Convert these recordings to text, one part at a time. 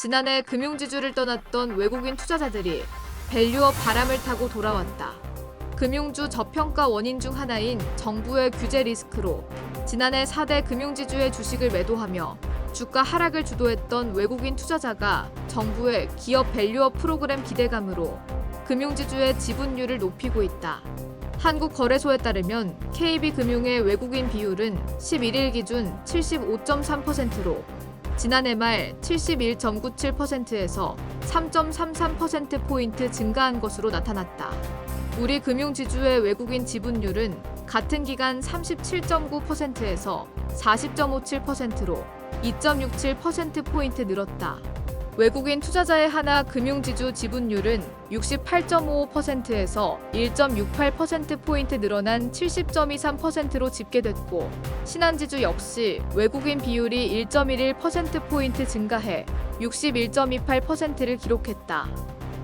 지난해 금융지주를 떠났던 외국인 투자자들이 밸류업 바람을 타고 돌아왔다. 금융주 저평가 원인 중 하나인 정부의 규제 리스크로 지난해 4대 금융지주의 주식을 매도하며 주가 하락을 주도했던 외국인 투자자가 정부의 기업 밸류업 프로그램 기대감으로 금융지주의 지분율을 높이고 있다. 한국거래소에 따르면 KB금융의 외국인 비율은 11일 기준 75.3%로 지난해 말 71.97%에서 3.33%포인트 증가한 것으로 나타났다. 우리 금융지주의 외국인 지분율은 같은 기간 37.9%에서 40.57%로 2.67%포인트 늘었다. 외국인 투자자의 하나 금융지주 지분율은 68.55%에서 1.68%포인트 늘어난 70.23%로 집계됐고, 신한지주 역시 외국인 비율이 1.11%포인트 증가해 61.28%를 기록했다.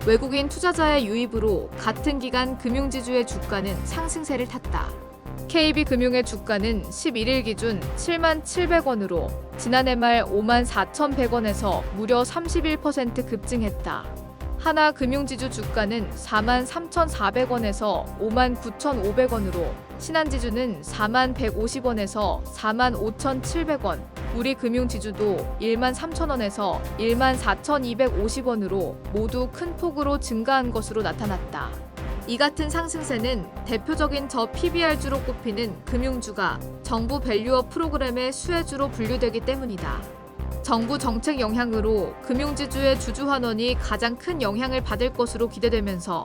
외국인 투자자의 유입으로 같은 기간 금융지주의 주가는 상승세를 탔다. KB금융의 주가는 11일 기준 7만 700원으로 지난해 말 5만 4,100원에서 무려 31% 급증했다. 하나금융지주 주가는 4만 3,400원에서 5만 9,500원으로 신한지주는 4만 150원에서 4만 5,700원, 우리금융지주도 1만 3,000원에서 1만 4,250원으로 모두 큰 폭으로 증가한 것으로 나타났다. 이 같은 상승세는 대표적인 저 PBR주로 꼽히는 금융주가 정부 밸류업 프로그램의 수혜주로 분류되기 때문이다. 정부 정책 영향으로 금융지주의 주주 환원이 가장 큰 영향을 받을 것으로 기대되면서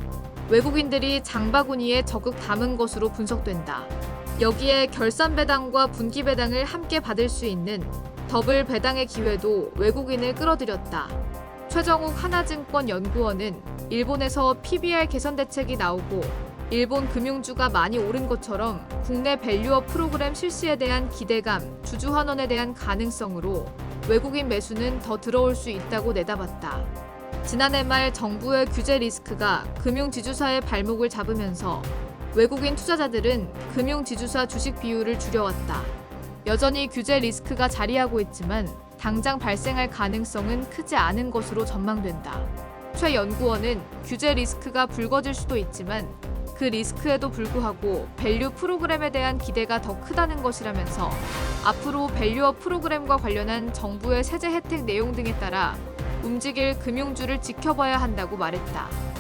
외국인들이 장바구니에 적극 담은 것으로 분석된다. 여기에 결산 배당과 분기 배당을 함께 받을 수 있는 더블 배당의 기회도 외국인을 끌어들였다. 최정욱 하나증권 연구원은 일본에서 PBR 개선 대책이 나오고 일본 금융주가 많이 오른 것처럼 국내 밸류업 프로그램 실시에 대한 기대감, 주주 환원에 대한 가능성으로 외국인 매수는 더 들어올 수 있다고 내다봤다. 지난해 말 정부의 규제 리스크가 금융지주사의 발목을 잡으면서 외국인 투자자들은 금융지주사 주식 비율을 줄여왔다. 여전히 규제 리스크가 자리하고 있지만 당장 발생할 가능성은 크지 않은 것으로 전망된다. 최 연구원은 규제 리스크가 불거질 수도 있지만 그 리스크에도 불구하고 밸류 프로그램에 대한 기대가 더 크다는 것이라면서 앞으로 밸류업 프로그램과 관련한 정부의 세제 혜택 내용 등에 따라 움직일 금융주를 지켜봐야 한다고 말했다.